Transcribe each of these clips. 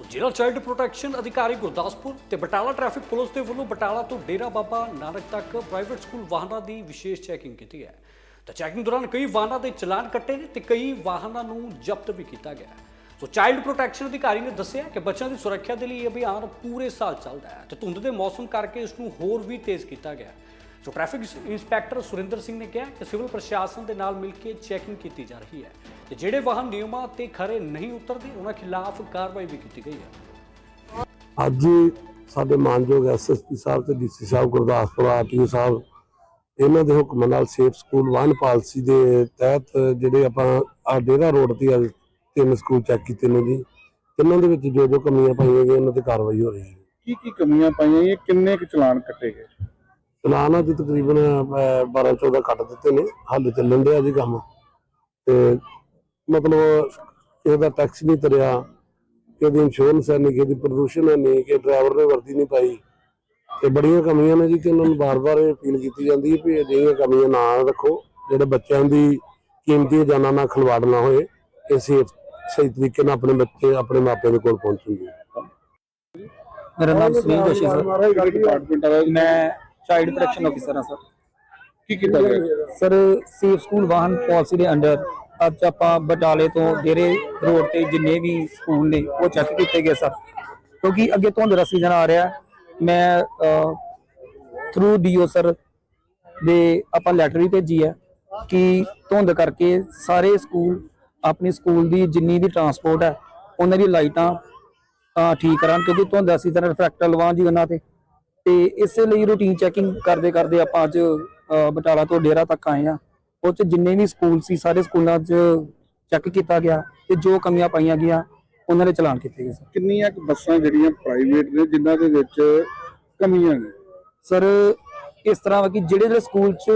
ਸੋ ਜ਼ਿਲ੍ਹਾ child protection ਅਧਿਕਾਰੀ ਗੁਰਦਾਸਪੁਰ ਤੇ ਬਟਾਲਾ ਟ੍ਰੈਫਿਕ ਪੁਲਿਸ ਦੇ ਵੱਲੋਂ ਬਟਾਲਾ ਤੋਂ ਡੇਰਾ ਬਾਬਾ ਨਾਨਕ ਤੱਕ ਪ੍ਰਾਈਵੇਟ ਸਕੂਲ ਵਾਹਨਾਂ ਦੀ ਵਿਸ਼ੇਸ਼ ਚੈਕਿੰਗ ਕੀਤੀ ਹੈ। ਤਾਂ ਚੈਕਿੰਗ ਦੌਰਾਨ ਕਈ ਵਾਹਨਾਂ ਦੇ ਚਲਾਨ ਕੱਟੇ ਨੇ ਤੇ ਕਈ ਵਾਹਨਾਂ ਨੂੰ ਜ਼ਬਤ ਵੀ ਕੀਤਾ ਗਿਆ। ਸੋ ਚਾਈਲਡ ਪ੍ਰੋਟੈਕਸ਼ਨ ਅਧਿਕਾਰੀ ਨੇ ਦੱਸਿਆ ਕਿ ਬੱਚਿਆਂ ਦੀ ਸੁਰੱਖਿਆ ਦੇ ਲਈ ਇਹ ਅਭਿਆਨ ਪੂਰੇ ਸਾਲ ਚੱਲਦਾ ਹੈ ਤੇ ਧੁੰਦ ਦੇ ਮੌਸਮ ਕਰਕੇ ਇਸ ਨੂੰ ਹੋਰ ਵੀ ਤੇਜ਼ ਕੀਤਾ ਗਿਆ। So traffic inspector Surinder Singh ਨੇ ਕਿਹਾ ਕਿ ਸਿਵਲ ਪ੍ਰਸ਼ਾਸਨ ਦੇ ਨਾਲ ਮਿਲ ਕੇ ਚੈਕਿੰਗ ਕੀਤੀ ਜਾ ਰਹੀ ਹੈ ਤੇ ਜਿਹੜੇ ਵਾਹਨ ਨਿਯਮਾਂ ਤੇ ਖਰੇ ਨਹੀਂ ਉਤਰਦੇ ਉਹਨਾਂ ਖਿਲਾਫ ਕਾਰਵਾਈ ਵੀ ਕੀਤੀ ਗਈ ਹੈ। ਅੱਜ ਸਾਡੇ ਮਾਨਯੋਗ ਐਸਐਸਪੀ ਸਾਹਿਬ ਤੇ ਡੀਸੀ ਸਾਹਿਬ ਗੁਰਦਾਸਪੁਰ ਆਰਟੀਓ ਸਾਹਿਬ ਇਹਨਾਂ ਦੇ ਹੁਕਮ ਨਾਲ ਸੇਫ ਸਕੂਲ ਵਨ ਪਾਲਿਸੀ ਦੇ ਤਹਿਤ ਜਿਹੜੇ ਆਪਾਂ ਆ ਡੇਰਾ ਰੋਡ ਤੇ ਅੱਜ ਤਿੰਨ ਸਕੂਲ ਚੈੱਕ ਕੀਤੇ ਨੇ ਜੀ। ਤਿੰਨਾਂ ਦੇ ਵਿੱਚ ਜੋ ਜੋ ਕਮੀਆਂ ਪਾਈਆਂ ਗਈਆਂ ਉਹਨਾਂ ਤੇ ਕਾਰਵਾਈ ਹੋ ਰਹੀ ਹੈ। ਕੀ ਕੀ ਕਮੀਆਂ ਪਾਈਆਂ ਇਹ ਕਿੰਨੇ ਕੁ ਚਲਾਨ ਕੱਟੇ ਗਏ? ਚਲਾਨ ਅੱਜ ਤਕਰੀਬਨ 12 14 ਕੱਟ ਦਿੱਤੇ ਨੇ ਹਾਲੇ ਚੱਲਣ ਡਿਆ ਜੀ ਕੰਮ। ਤੇ ਮਤਲਬ ਕਿਸੇ ਦਾ ਟੈਕਸ ਨਹੀਂ ਤਰਿਆ ਕਿਸੇ ਦੀ ਇੰਸ਼ੋਰੈਂਸ ਹੈ ਨਹੀਂ ਕਿਸੇ ਦੀ ਪ੍ਰਦੂਸ਼ਣ ਹੈ ਨਹੀਂ ਕਿ ਡਰਾਈਵਰ ਨੇ ਵਰਦੀ ਨਹੀਂ ਪਾਈ। ਤੇ ਬੜੀਆਂ ਕਮੀਆਂ ਨੇ ਜੀ ਕਿ ਉਹਨਾਂ ਨੂੰ ਬਾਰ-ਬਾਰ ਇਹ ਅਪੀਲ ਕੀਤੀ ਜਾਂਦੀ ਹੈ ਵੀ ਅਜਿਹੀਆਂ ਕਮੀਆਂ ਨਾ ਰੱਖੋ ਜਿਹੜੇ ਬੱਚਿਆਂ ਦੀ ਕੀਮਤੀ ਜਾਨਾਂ ਨਾਲ ਖਿਲਵਾੜ ਨਾ ਹੋਏ ਇਹ ਸੇਫ ਸਹੀ ਤਰੀਕੇ ਨਾਲ ਆਪਣੇ ਬੱਚੇ ਆਪਣੇ ਮਾਪਿਆਂ ਦੇ ਕੋਲ ਪਹੁੰਚਣਗੇ ਮੇਰਾ ਨਾਮ ਸੁਨੀਲ ਜੋਸ਼ੀ ਸਰ। ਮੈਂ ਚਾਈਲਡ ਪ੍ਰੋਟੈਕਸ਼ਨ ਆਫੀਸਰ ਹਾਂ ਸਰ ਕੀ ਕੀਤਾ ਗਿਆ? ਸਰ ਸੇਫ ਸਕੂਲ ਵਾਹਨ ਪਾਲਿਸੀ ਦੇ ਅੰਡਰ ਅੱਜ ਆਪਾਂ ਬਟਾਲੇ ਤੋਂ ਡੇਰੇ ਰੋਡ ਤੇ ਜਿੰਨੇ ਵੀ ਸਕੂਲ ਨੇ, ਉਹ ਚੈੱਕ ਕੀਤੇ ਗਏ ਸਰ ਕਿਉਂਕਿ ਅੱਗੇ ਧੁੰਦ ਦਾ ਸੀਜ਼ਨ ਆ ਰਿਹਾ, ਮੈਂ ਥਰੂ ਡੀਓ ਸਰ ਦੇ ਆਪਾਂ ਲੈਟਰ ਵੀ ਭੇਜੀ ਹੈ ਕਿ ਧੁੰਦ ਕਰਕੇ ਸਾਰੇ ਸਕੂਲ ਆਪਣੀ ਸਕੂਲ ਦੀ ਜਿੰਨੀ ਵੀ ਟਰਾਂਸਪੋਰਟ ਹੈ, ਉਹਨਾਂ ਦੀ ਲਾਈਟਾਂ ਠੀਕ ਕਰਾਂ ਕਿਉਂਕਿ ਧੁੰਦ ਦਾ ਸੀਜ਼ਨ ਰਿਫਰੈਕਟਰ ਲਵਾਂ ਜੀ ਉਹਨਾਂ ਤੇ। ਤੇ ਇਸੇ ਲਈ ਰੂਟੀਨ ਚੈਕਿੰਗ ਕਰਦੇ ਕਰਦੇ ਆਪਾਂ ਅੱਜ ਬਟਾਲਾ ਤੋਂ ਡੇਰਾ ਤੱਕ ਆਏ ਆ ਉਹ ਚ ਜਿੰਨੇ ਵੀ ਸਕੂਲ ਸੀ ਸਾਰੇ ਸਕੂਲਾਂ 'ਚ ਚੈੱਕ ਕੀਤਾ ਗਿਆ ਤੇ ਜੋ ਕਮੀਆਂ ਪਾਈਆਂ ਗਈਆਂ ਉਹਨਾਂ ਦੇ ਚਲਾਨ ਕੀਤੇ ਗਏ ਸਰ। ਕਿੰਨੀਆਂ ਕੁ ਬੱਸਾਂ ਜਿਹੜੀਆਂ ਪ੍ਰਾਈਵੇਟ ਨੇ ਜਿਨ੍ਹਾਂ ਦੇ ਵਿੱਚ ਕਮੀਆਂ ਨੇ? ਸਰ ਇਸ ਤਰ੍ਹਾਂ ਵਾ ਕਿ ਜਿਹੜੇ ਜਿਹੜੇ ਸਕੂਲ 'ਚ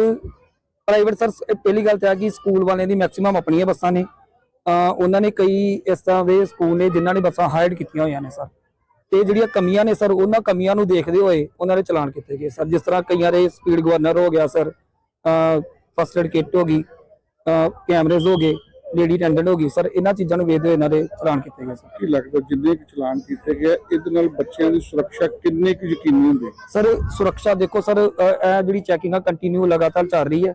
ਪ੍ਰਾਈਵੇਟ ਸਰ ਪਹਿਲੀ ਗੱਲ ਤਾਂ ਹੈ ਕਿ ਸਕੂਲ ਵਾਲਿਆਂ ਦੀ ਮੈਕਸਿਮਮ ਆਪਣੀਆਂ ਬੱਸਾਂ ਨੇ। ਉਹਨਾਂ ਨੇ ਕਈ ਇਸ ਤਰ੍ਹਾਂ ਦੇ ਸਕੂਲ ਨੇ ਜਿਨ੍ਹਾਂ ਨੇ ਬੱਸਾਂ ਹਾਇਰ ਕੀਤੀਆਂ ਹੋਈਆਂ ਨੇ ਸਰ। ਤੇ ਜਿਹੜੀਆਂ ਕਮੀਆਂ ਨੇ ਸਰ ਉਹਨਾਂ ਕਮੀਆਂ ਨੂੰ ਦੇਖਦੇ ਹੋਏ ਉਹਨਾਂ ਦੇ ਚਲਾਨ ਕੀਤੇ ਗਏ। ਸਰ ਜਿਸ ਤਰ੍ਹਾਂ ਕਈਆਂ ਦੇ ਸਪੀਡ ਗਵਰਨਰ ਹੋ ਗਿਆ ਸਰ ਫਸਟ ਏਡ ਕਿੱਟ ਹੋ ਗਈ ਕੈਮਰੇਜ਼ ਹੋ ਗਏ ਲੇਡੀ ਅਟੈਂਡੈਂਟ ਹੋ ਗਈ ਸਰ ਇਹਨਾਂ ਚੀਜ਼ਾਂ ਨੂੰ ਵੇਖਦੇ ਹੋਏ ਇਹਨਾਂ ਦੇ ਚਲਾਨ ਕੀਤੇ ਗਏ ਸਰ। ਕੀ ਲੱਗਦਾ ਜਿੰਨੇ ਕੁ ਚਲਾਨ ਕੀਤੇ ਗਏ ਇਹਦੇ ਨਾਲ ਬੱਚਿਆਂ ਦੀ ਸੁਰੱਖਿਆ ਕਿੰਨੇ ਕੁ ਯਕੀਨੀ ਹੁੰਦੀ? ਸਰ ਸੁਰੱਖਿਆ ਦੇਖੋ ਸਰ ਇਹ ਜਿਹੜੀ ਚੈਕਿੰਗ ਆ ਕੰਟੀਨਿਊ ਲਗਾਤਾਰ ਚੱਲ ਰਹੀ ਹੈ।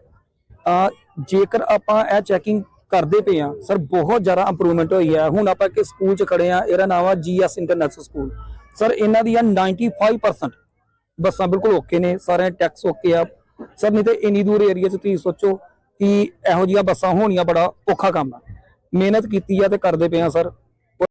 ਜੇਕਰ ਆਪਾਂ ਇਹ ਚੈਕਿੰਗ ਕਰਦੇ ਪਏ ਆ। ਸਰ, ਬਹੁਤ ਜ਼ਿਆਦਾ ਇੰਪਰੂਵਮੈਂਟ ਹੋਈ ਹੈ ਹੁਣ ਆਪਾਂ ਇੱਕ ਸਕੂਲ 'ਚ ਖੜੇ ਆ। ਇਹਦਾ ਨਾਮ ਆ ਜੀਐਸ ਇੰਟਰਨੈਸ਼ਨਲ ਸਕੂਲ ਸਰ, ਇਹਨਾਂ ਦੀ ਦੀਆਂ 95% ਬੱਸਾਂ ਬਿਲਕੁਲ ਓਕੇ ਨੇ। ਸਾਰੇ ਟੈਕਸ ਓਕੇ ਆ। ਸਰ, ਨਹੀਂ ਤੇ ਇੰਨੀ ਦੂਰ ਏਰੀਆ 'ਚ ਤੁਸੀਂ ਸੋਚੋ ਕਿ ਇਹੋ ਜਿਹੀਆਂ ਬੱਸਾਂ ਹੋਣੀਆਂ ਬੜਾ ਔਖਾ ਕੰਮ ਆ। ਮਿਹਨਤ ਕੀਤੀ ਆ ਤੇ ਕਰਦੇ ਪਏ ਆ, ਸਰ।